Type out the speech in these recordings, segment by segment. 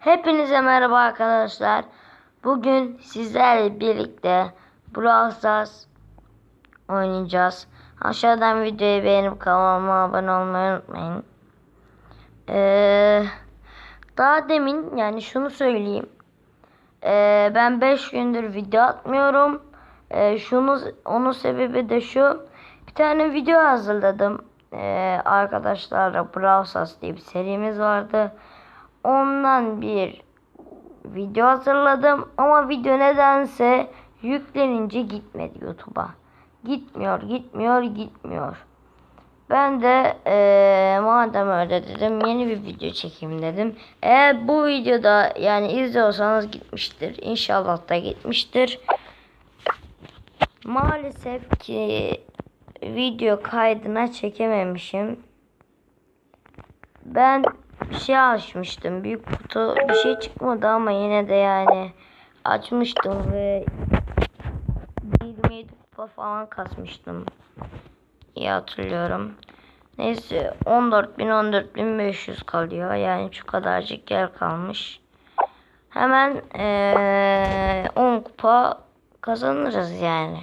Hepinize merhaba arkadaşlar. Bugün sizlerle birlikte Brawl Stars oynayacağız. Aşağıdan videoyu beğenip kanalıma abone olmayı unutmayın. Ee, daha demin yani şunu söyleyeyim. Ee, ben 5 gündür video atmıyorum. Ee, şunu onun sebebi de şu. Bir tane video hazırladım. Ee, arkadaşlarla Brawl Stars diye bir serimiz vardı. Ondan bir video hazırladım ama video nedense yüklenince gitmedi YouTube'a. Gitmiyor, gitmiyor, gitmiyor. Ben de eee, madem öyle dedim yeni bir video çekeyim dedim. Eğer bu videoda yani izliyorsanız gitmiştir. İnşallah da gitmiştir. Maalesef ki video kaydına çekememişim. Ben bir şey açmıştım. Büyük kutu bir şey çıkmadı ama yine de yani açmıştım ve 27 kupa falan kasmıştım. İyi hatırlıyorum. Neyse 14.000 14.500 kalıyor. Yani şu kadarcık yer kalmış. Hemen eee 10 kupa kazanırız yani.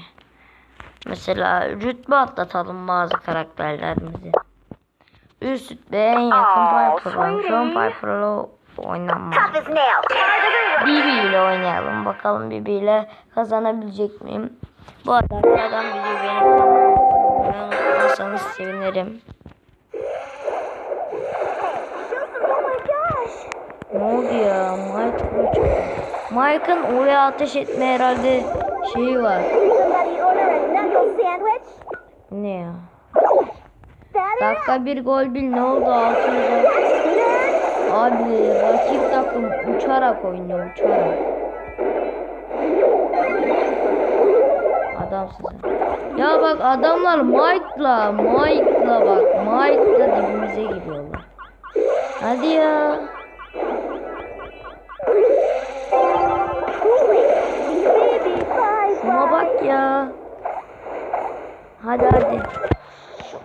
Mesela rütbe atlatalım bazı karakterlerimizi. Üst rütbe en yakın Piper var. Şu an Piper'la oynanmaz. Bibi ile oynayalım. Bakalım Bibi ile kazanabilecek miyim? Bu videoyu beğenip abone olursanız sevinirim. Ne oldu ya? Mike Mike'ın oraya ateş etme herhalde şeyi var. Ne ya? Dakika bir gol bir ne oldu? 600 Abi rakip takım uçarak oynuyor uçarak. Adamsın sen. Ya bak adamlar Mike'la Mike'la bak Mike'la dibimize giriyorlar. Hadi ya. Şuna bak ya. Hadi hadi.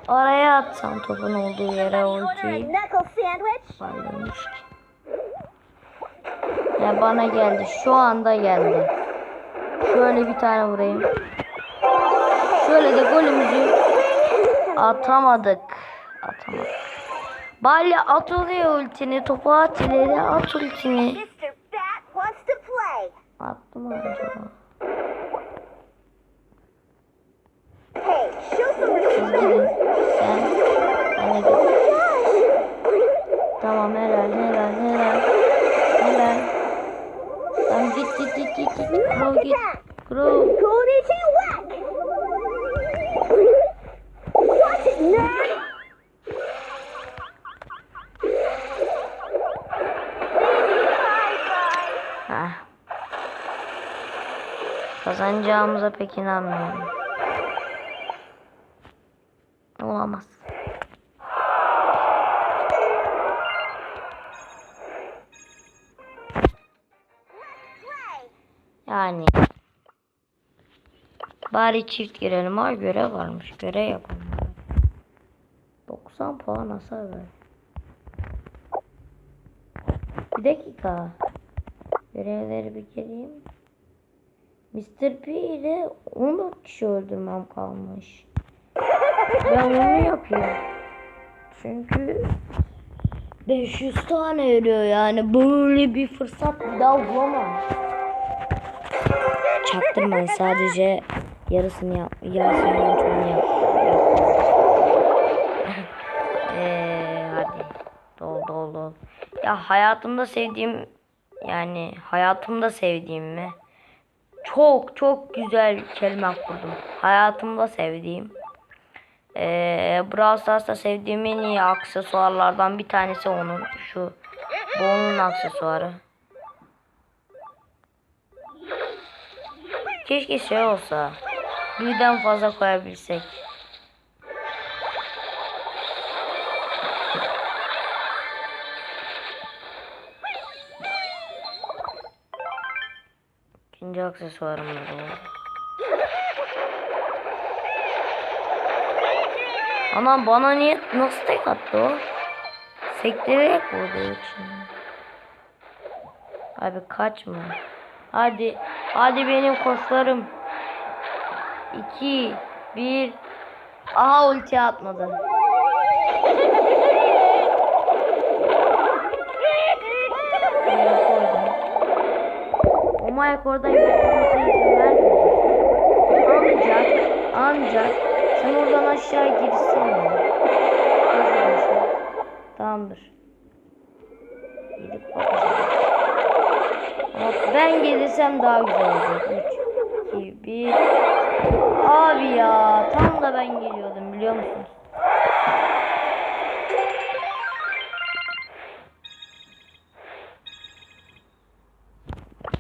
Şu araya atsan topun olduğu yere ultiyi. Ya bana geldi. Şu anda geldi. Şöyle bir tane vurayım. Şöyle de golümüzü atamadık. Atamadık. Bali at oluyor ultini. Topu at ileri at ultini. Attım acaba? Hey, show some respect. Git. Tamam helal helal helal. Helal. Tamam git git git git git. Crow git. Crow. Heh. Kazanacağımıza pek inanmıyorum. Olamaz. Yani. Bari çift girelim. Ay görev varmış. Görev yapalım. 90 puan hasar ver. Bir dakika. Görevleri bir gireyim. Mr. P ile 14 kişi öldürmem kalmış. Ben onu yapıyorum. Çünkü 500 tane veriyor yani böyle bir fırsat bir daha bulamam. Çaktırmayın sadece yarısını yap yarısından çoğunu yap. Eee hadi dol dol dol. Ya hayatımda sevdiğim yani hayatımda sevdiğim mi? Çok çok güzel kelime kurdum. Hayatımda sevdiğim. Eee Brawl Stars'ta sevdiğim en iyi aksesuarlardan bir tanesi onun. Şu bu onun aksesuarı. Keşke şey olsa. Birden fazla koyabilsek. İkinci aksesuarım da bu. Ana bana niye nasıl tek attı o? Sektirerek vurdu için. Abi kaçma. Hadi. Hadi benim koçlarım. 2 1 Aha ulti atmadı. Buraya koydum. O Mike oradan gitmemize izin vermeyecek. Ancak, ancak sen oradan aşağı aşağı. Tamamdır. Gidip. Bak ben gelirsem daha güzel olacak. 3, 2, 1. Abi ya tam da ben geliyordum biliyor musunuz?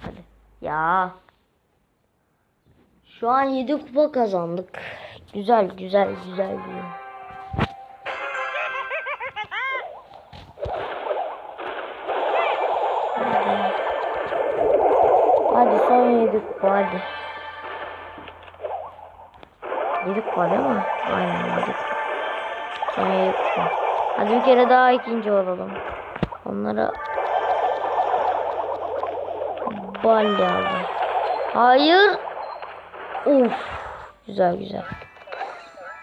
Hadi. Ya. Şu an 7 kupa kazandık. Güzel güzel güzel güzel. Hadi son 7 kupa hadi. 7 kupa değil mi? Aynen 7 kupa. Son 7 kupa. Hadi bir kere daha ikinci olalım. Onlara Balya aldı. Hayır. Uf. Güzel güzel.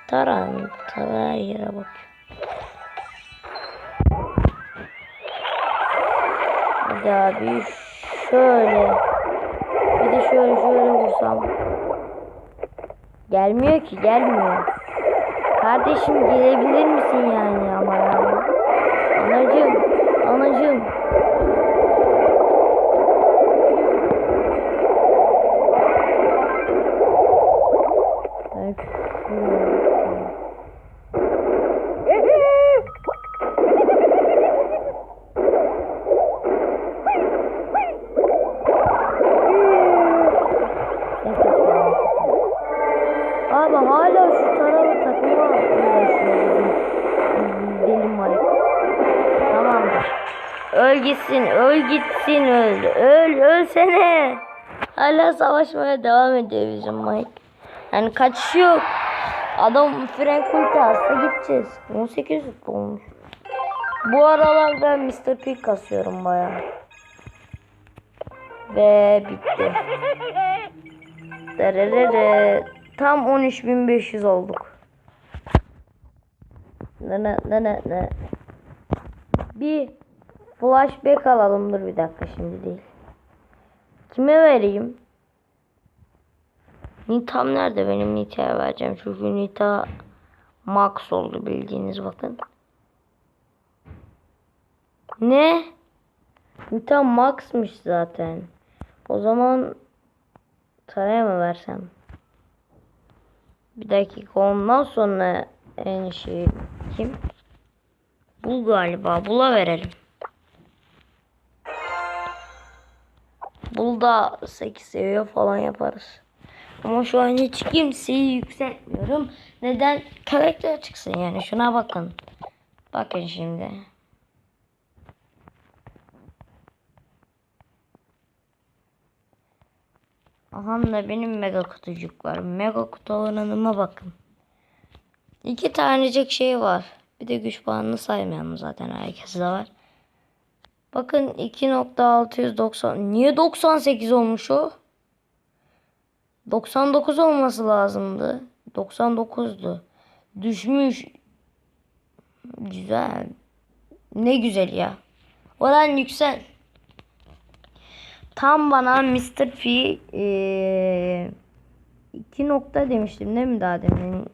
Taran. Taran yere bak. Hadi abi şöyle. Bir de şöyle şöyle vursam. Gelmiyor ki gelmiyor. Kardeşim gelebilir misin yani Hala şu takıma uğraşıyor bizim deli Mike. Tamamdır. Öl gitsin, öl gitsin, öl. Öl, ölsene. Hala savaşmaya devam ediyor bizim Mike. Yani kaçış yok. Adam Frank ulti hasta gideceğiz. 18 rütbe olmuş. Bu aralar ben Mr. P kasıyorum bayağı. Ve bitti. Dererere. Tam 13.500 olduk. Ne ne ne ne ne. Bir flashback alalım dur bir dakika şimdi değil. Kime vereyim? Nita'm nerede? Benim Nita'ya vereceğim. Çünkü Nita max oldu bildiğiniz bakın. Ne? Nita max'mış zaten. O zaman Tara'ya mı versem? Bir dakika ondan sonra en şey kim? Bul galiba. Bula verelim. Bulda 8 seviye falan yaparız. Ama şu an hiç kimseyi yükseltmiyorum. Neden? Karakter çıksın yani. Şuna bakın. Bakın şimdi. Aha da benim mega kutucuk var. Mega kutu oranıma bakın. İki tanecik şey var. Bir de güç puanını saymayalım zaten herkeste var. Bakın 2.690 niye 98 olmuş o? 99 olması lazımdı. 99'du. Düşmüş. Güzel. Ne güzel ya. Oran yüksel. Tam bana Mr. P eee 2 nokta demiştim değil mi daha demin?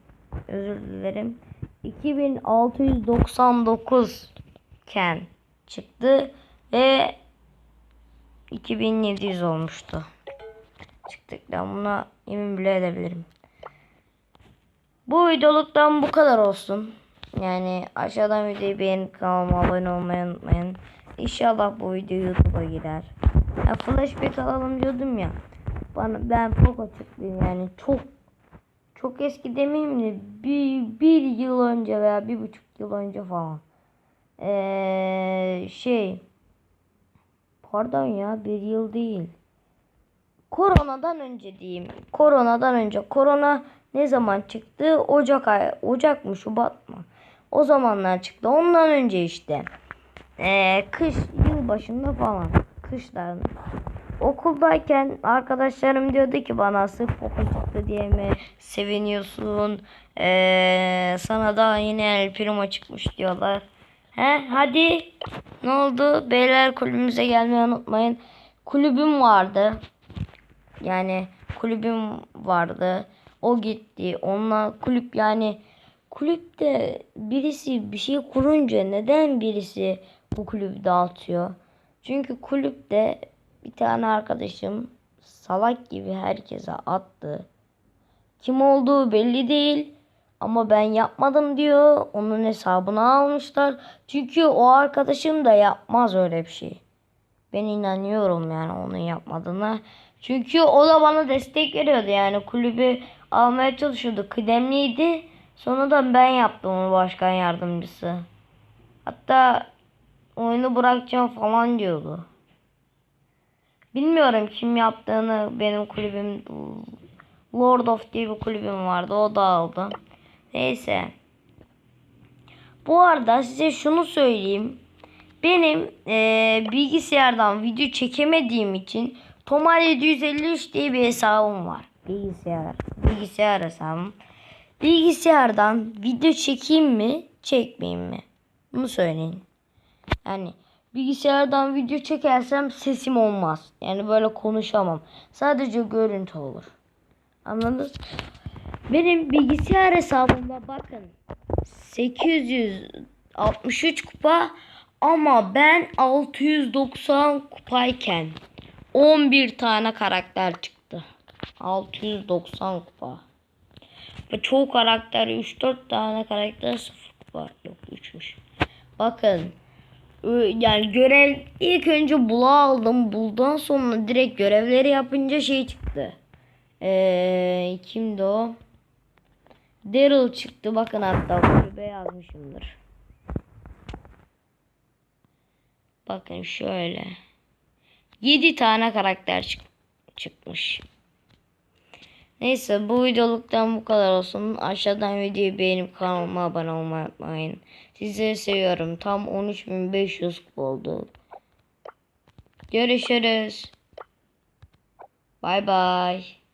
Özür dilerim. 2699 ken çıktı ve 2700 olmuştu. Çıktıktan buna yemin bile edebilirim. Bu videoluktan bu kadar olsun. Yani aşağıdan videoyu beğenip kanalıma abone olmayı unutmayın. İnşallah bu video YouTube'a girer. Ya flashback alalım diyordum ya. Bana ben Poco çıktı yani çok çok eski demeyeyim de bir, bir yıl önce veya bir buçuk yıl önce falan. Ee, şey pardon ya bir yıl değil. Koronadan önce diyeyim. Koronadan önce. Korona ne zaman çıktı? Ocak ay, Ocak mı Şubat mı? O zamanlar çıktı. Ondan önce işte. Ee, kış yıl başında falan. Kış çıkışlarını. Okuldayken arkadaşlarım diyordu ki bana sırf okul çıktı diye mi seviniyorsun? Ee, sana da yine El Primo çıkmış diyorlar. He hadi ne oldu? Beyler kulübümüze gelmeyi unutmayın. Kulübüm vardı. Yani kulübüm vardı. O gitti. Onunla kulüp yani kulüpte birisi bir şey kurunca neden birisi bu kulübü dağıtıyor? Çünkü kulüpte bir tane arkadaşım salak gibi herkese attı. Kim olduğu belli değil ama ben yapmadım diyor. Onun hesabını almışlar. Çünkü o arkadaşım da yapmaz öyle bir şey. Ben inanıyorum yani onun yapmadığına. Çünkü o da bana destek veriyordu yani kulübü almaya çalışıyordu. Kıdemliydi. Sonradan ben yaptım onu başkan yardımcısı. Hatta oyunu bırakacağım falan diyordu. Bilmiyorum kim yaptığını benim kulübüm Lord of diye bir kulübüm vardı o da aldı. Neyse. Bu arada size şunu söyleyeyim. Benim eee, bilgisayardan video çekemediğim için Tomar 753 diye bir hesabım var. Bilgisayar. Bilgisayar hesabım. Bilgisayardan video çekeyim mi, çekmeyeyim mi? Bunu söyleyin. Yani bilgisayardan video çekersem sesim olmaz. Yani böyle konuşamam. Sadece görüntü olur. Anladınız? Benim bilgisayar hesabıma bakın. 863 kupa ama ben 690 kupayken 11 tane karakter çıktı. 690 kupa. Ve çoğu karakter 3-4 tane karakter 0 kupa. Yok 3'müş. Bakın. Yani görev ilk önce bula aldım. Buldan sonra direkt görevleri yapınca şey çıktı. Ee, kimdi o? Daryl çıktı. Bakın hatta kulübe yazmışımdır. Bakın şöyle. 7 tane karakter çık- çıkmış. Neyse bu videoluktan bu kadar olsun. Aşağıdan videoyu beğenip kanalıma abone olmayı unutmayın. Sizleri seviyorum. Tam 13.500 kupa oldu. Görüşürüz. Bay bay.